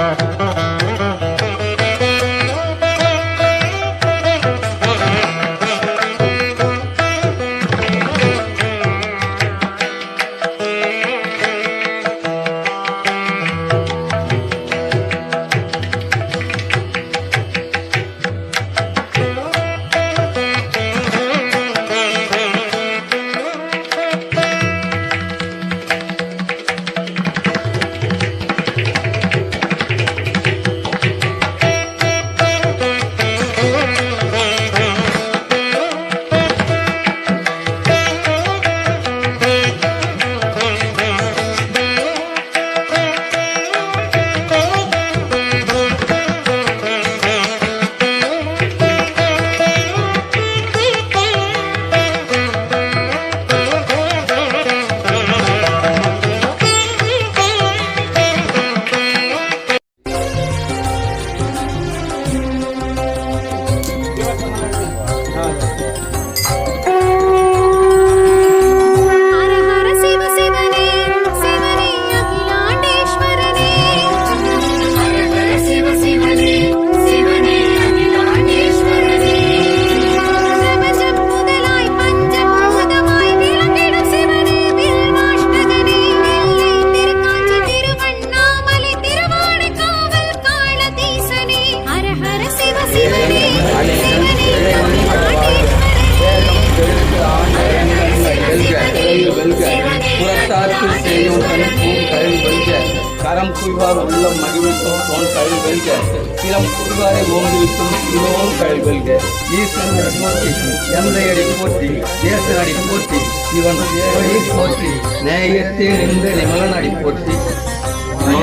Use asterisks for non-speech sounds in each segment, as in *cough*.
ஹர *laughs*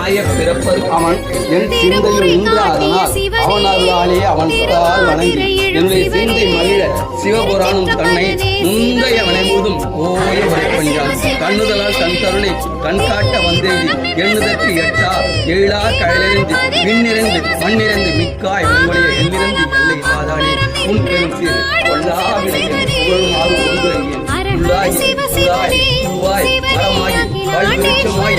மாய பிறப்பது அவன் என் சிந்தையில் நின்ற அதனால் அவன் அருளாலே அவன் வணங்கி என்னுடைய சிந்தை மகிழ சிவபுராணம் தன்னை முந்தைய வனைமுதும் ஓய வரைப்பஞ்சான் கண்ணுதலால் தன் கருணை கண் காட்ட வந்தேதி எண்ணுதற்கு எட்டா ஏழா கழலிருந்து விண்ணிறந்து மண்ணிறந்து மிக்காய் உங்களுடைய எண்ணிறந்து எல்லை இல்லாதானே? உன் பெரும் சீர். கொல்லாவிடையே புகழுமாறு ஒன்று உள்ளாய் உள்ளாய் பூவாய் மரமாய் பல்விருச்சமாய்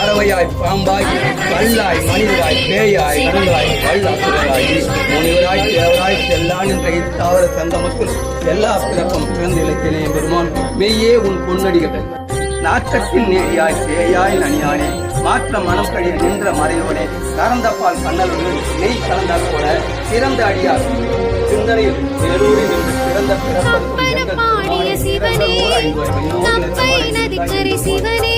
பறவையாய் பாம்பாய் கல்லாய் மனிதராய் பேயாய் கடலாய் வல்லாசுராய் முனிவராய் தேவராய் செல்லான் என்ற இத்தாவர சந்தமத்தில் எல்லா பிறப்பும் பிறந்த இலக்கிலே பெருமான் மெய்யே உன் பொன்னடிகள். நாட்டத்தின் நேரியாய் பேயாய் நனியானே மாற்ற மனம் கழிய நின்ற மறையோனே கறந்த பால் கண்ணலோடு நெய் கலந்தால் போல சிறந்த அடியார். சிந்தனையில் வேலூரில் பாடிய சிவனே கம்பை நதிக்கரை சிவனே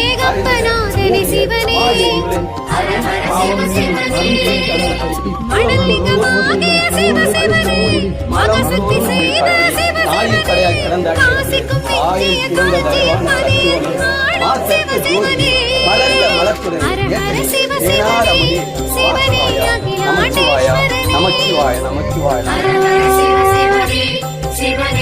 ஏகப்பநாதனே சிவனே. மணலிங்கமாகிய சிவ சிவனே மகசக்தி செய்த சிவ சிவனே. காசிக்கும் நித்திய கார்த்திகனே ஆடும் சிவ சிவனே. ஹர ஹர சிவ சிவனே சிவனே அகிலாண்டேஸ்வரனே. நமச்சிவாய நமச்சிவாய சிவ சிவனே. சிவனே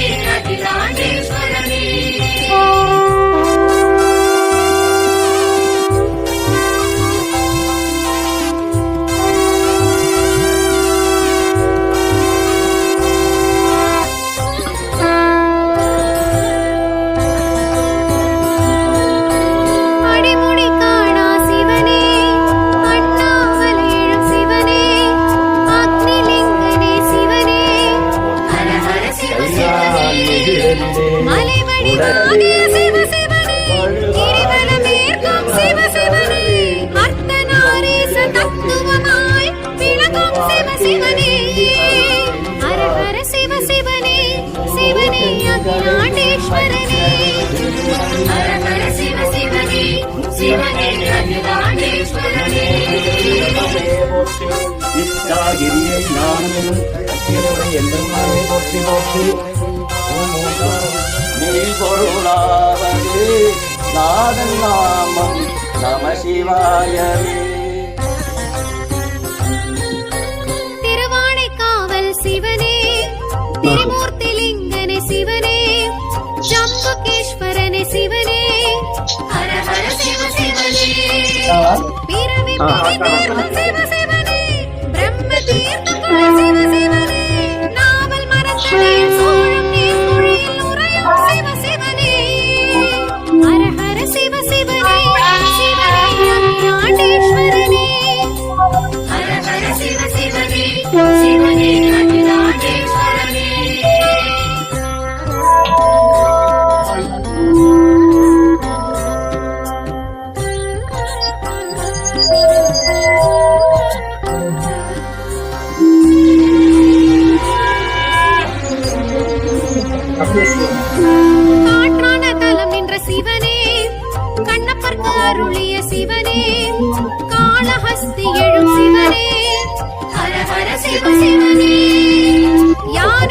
இஷ்டாகிரியை நானும் எந்தமாவே போற்றி போற்றி நீ பொருளாவது நாதன் நாமம் நம சிவாயவே திருவானைக்காவல் சிவனே திரிமூர்த்திலிங்கனே சிவனே ஜம்புகேஸ்வரனே சிவனே. ஹர ஹர சிவ சிவனே. பிறவி பிடித்தேர்க்கும் சிவ நாவல் மரத்தடியில்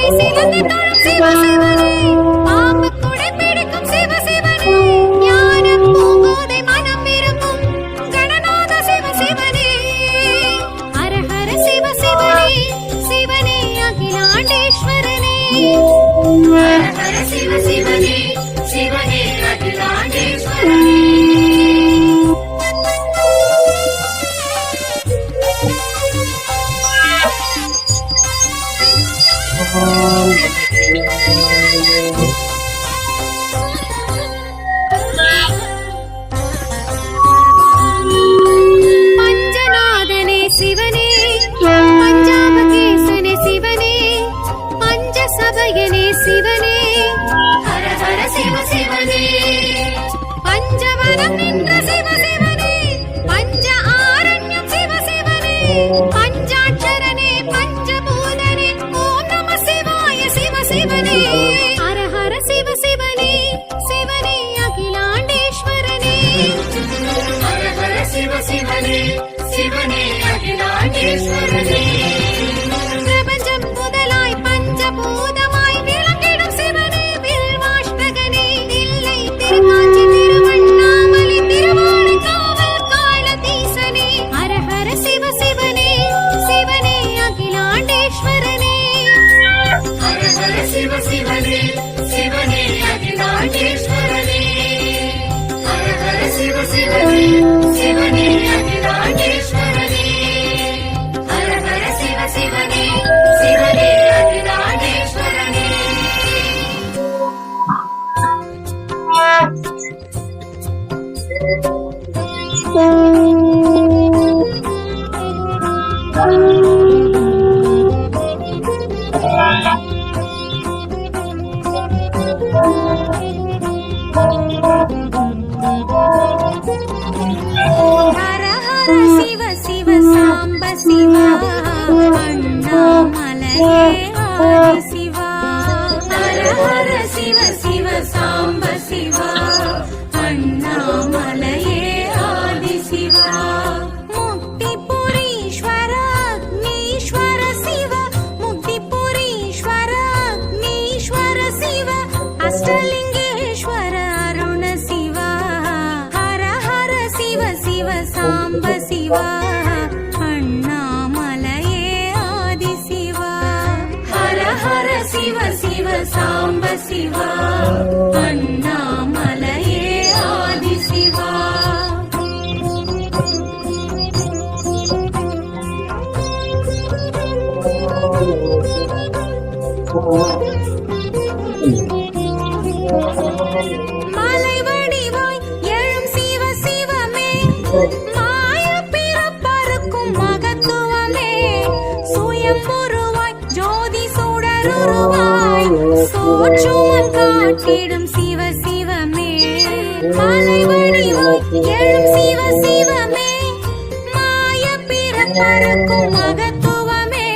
sí, sí, sí, sí, sí, sí, sí, sí, Shiva Shiva சாம்ப சிவா. அண்ணாமலையே ஆதி சிவா. முக்திபுரீஸ்வர அக்னீஸ்வர சிவ முக்திபுரீஸ்வர அக்னீஸ்வர சிவ. அஷ்டலிங்கேஸ்வர அருண சிவா. ஹர ஹர சிவ சிவ சாம்ப சிவா. சிவ சாம்ப சிவா அண்ணாமலையே ஆதி சிவா மலை சோற்றுமம் காட்டிடும் சிவ சிவமே. மலை வடிவாய் எழும் சிவ சிவமே. மாய பிறப்பறுக்கும் மகத்துவமே.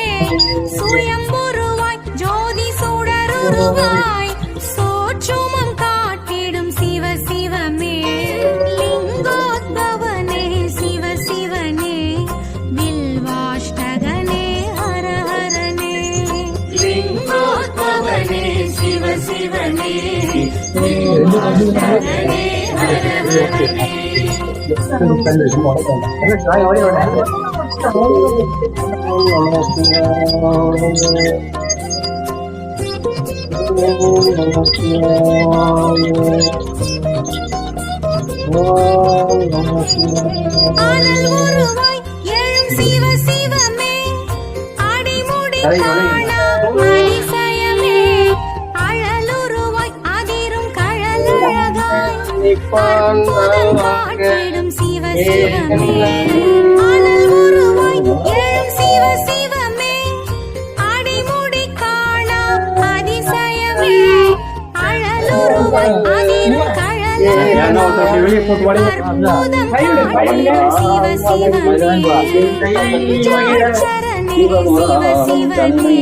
சுயம் உருவாய் ஜோதி சுடருருவாய். ஹரனே ஒருவாய் எழும் சிவ சிவமே. அடிமுடி அற்புதம் காட்டிடும் சிவ சிவமே அனல் உருவாய் எழும் சிவ சிவமே அடிமுடி காணா அதிசயமே அழலுருவாய் அதிரும் கழலழகாய் அற்புதம் காட்டிடும் சிவ சிவமே பஞ்சாட்சரனே சிவ சிவனே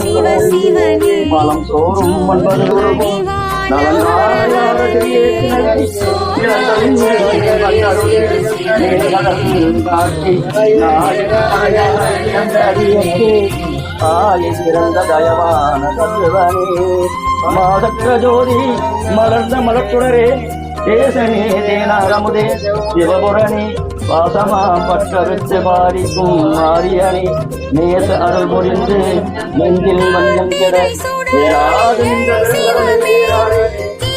சிவ சிவனே சிவமே அருள்மணி சத்தத்துவமே சரி சிறந்த தயவான தத்துவனே மாதற்ற ஜோதி மலர்ந்த மலத்துடரே தேசனே தேனாரமுதே சிவபுரணி வாசமா பற்ற பாரிக்கும் மாரியணி நேச அருள் புரிந்து நெஞ்சில் மஞ்சம் கெட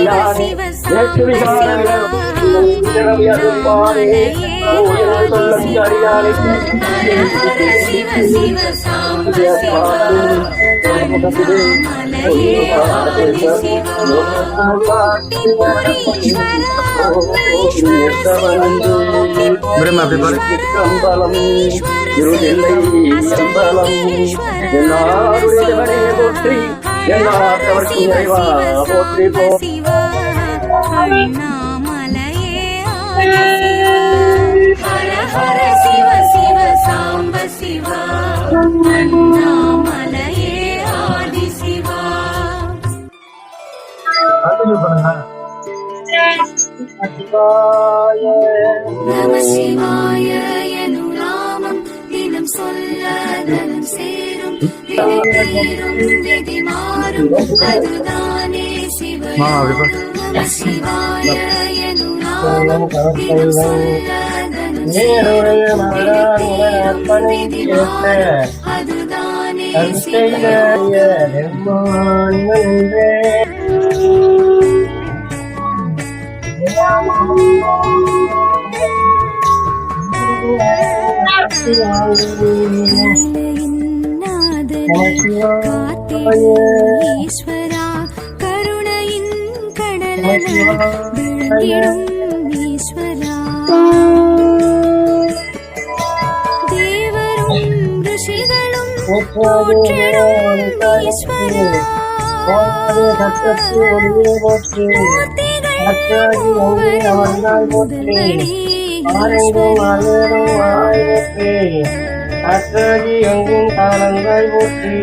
ஏறாது சிவ சிவ சாம்ப சிவா சிவா பிரம்ம அம்பலம் இருளில்லை அம்பலம் எல்லாருடையவனே போற்றி எல்லாத்தவர்க்கும் இறைவா போற்றி போ ஹர ஹர சிவ சிவ சாம்ப சிவா. அண்ணாமலையே ஆதி சிவா. நம சிவாய எனும் நாமம் தினம் சொல்ல தனம் சேரும். விதி மாறும். அதுதானே நம சிவாய நாமம் தினம் சொல்ல தனம் சேரும் விதி மாறும் அதுதானே ஈஸ்வரா கருணையின் கடலும் ஈஸ்வரா. ஈஸ்வரா அற்றகி எங்கும் காலங்கள் போற்றி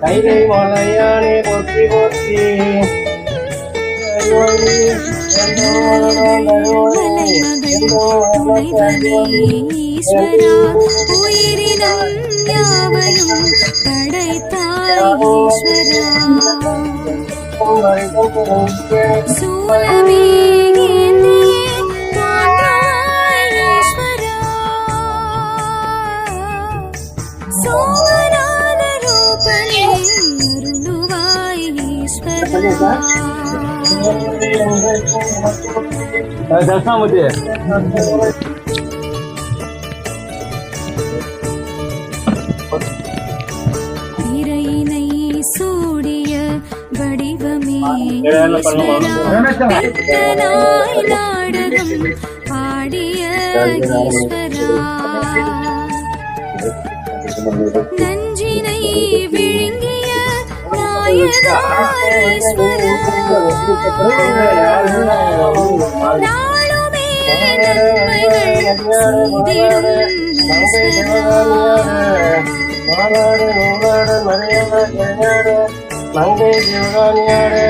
கைலை மலையானே போற்றி போற்றி ஈஸ்வரா உயிரினம் யாவையும் படைத்தாய் ஈஸ்வரா. சூலமே சோமநாத ரூபனே அருளுவாய் ஈஸ்வரா. தசாமதி ஈஸ்வராய் நாடகம் ஆடிய ஈஸ்வரா நஞ்சினை விழுங்கிய நாளுமே நன்மைகள் செய்திடும் மங்கை ஜீவகானியாடு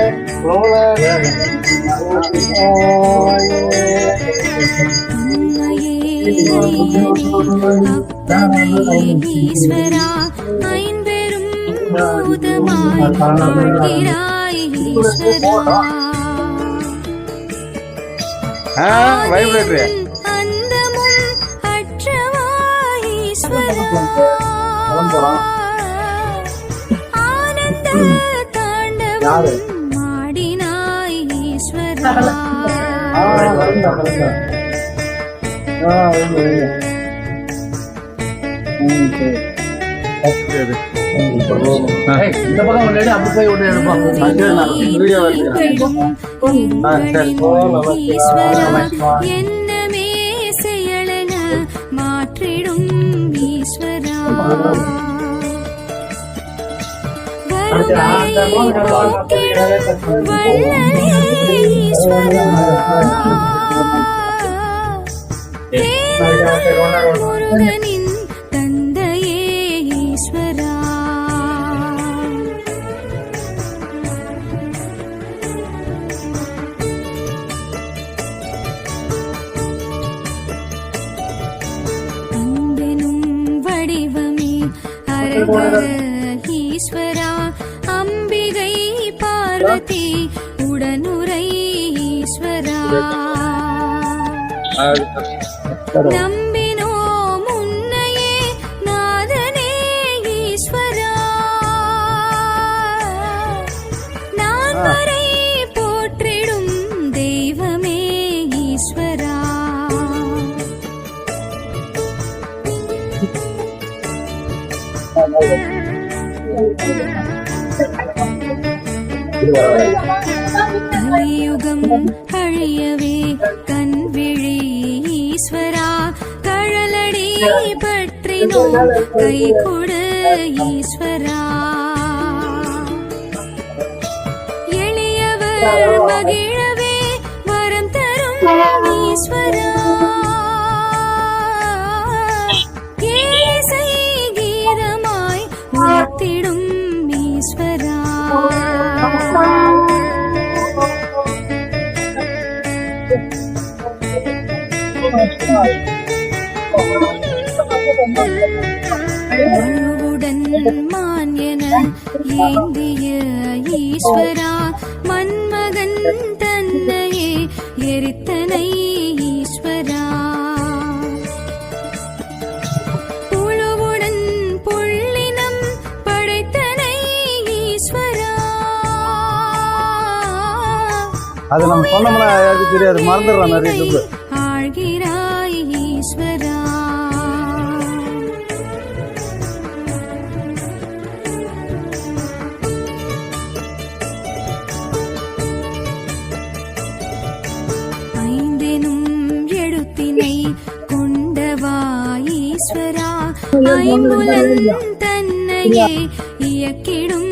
ஈஸ்வரா ஐம்பெரும் பூதமாய் ஆழ்கிறாய் ஈஸ்வரா வைப்ரேட்டர் அந்தமும் அற்றவாய் ஈஸ்வரா ஆனந்த தாண்டவம். ஈஸ்வரா இந்த பக்கம் எடு, அப்படி போய் ஒன்று எடுப்போம் வீடியோ மாற்றிடும் ஈஸ்வரா. முருகனின் தந்தையே ஈஸ்வரா அன்பெனும் வடிவமே அரவர நம்பினோ முன்னையே நாதனே ஈஸ்வரா. நான் வரை போற்றிடும் தெய்வமே ஈஸ்வரா. கலியுகம் அழியவே பற்றினோம் கை கொடு ஈஸ்வரா. எளியவர் மகிழவே வரம் தரும் ஈஸ்வரா. ஏசை கீதமாய் உயர்த்திடும் ஈஸ்வரா. மழுவுடன் மான் என ஏந்திய ஈஸ்வரா மன்மகன் தன்னையே எரித்தனை ஈஸ்வரா. புழுவுடன் புள்ளினம் படைத்தனை ஈஸ்வரா. அது நம்ம சொன்னோம்னா யாருக்கு தெரியாது. மறந்துடுறோம் நிறைய ஐம்புலன் தன்னையே இயக்கிடும்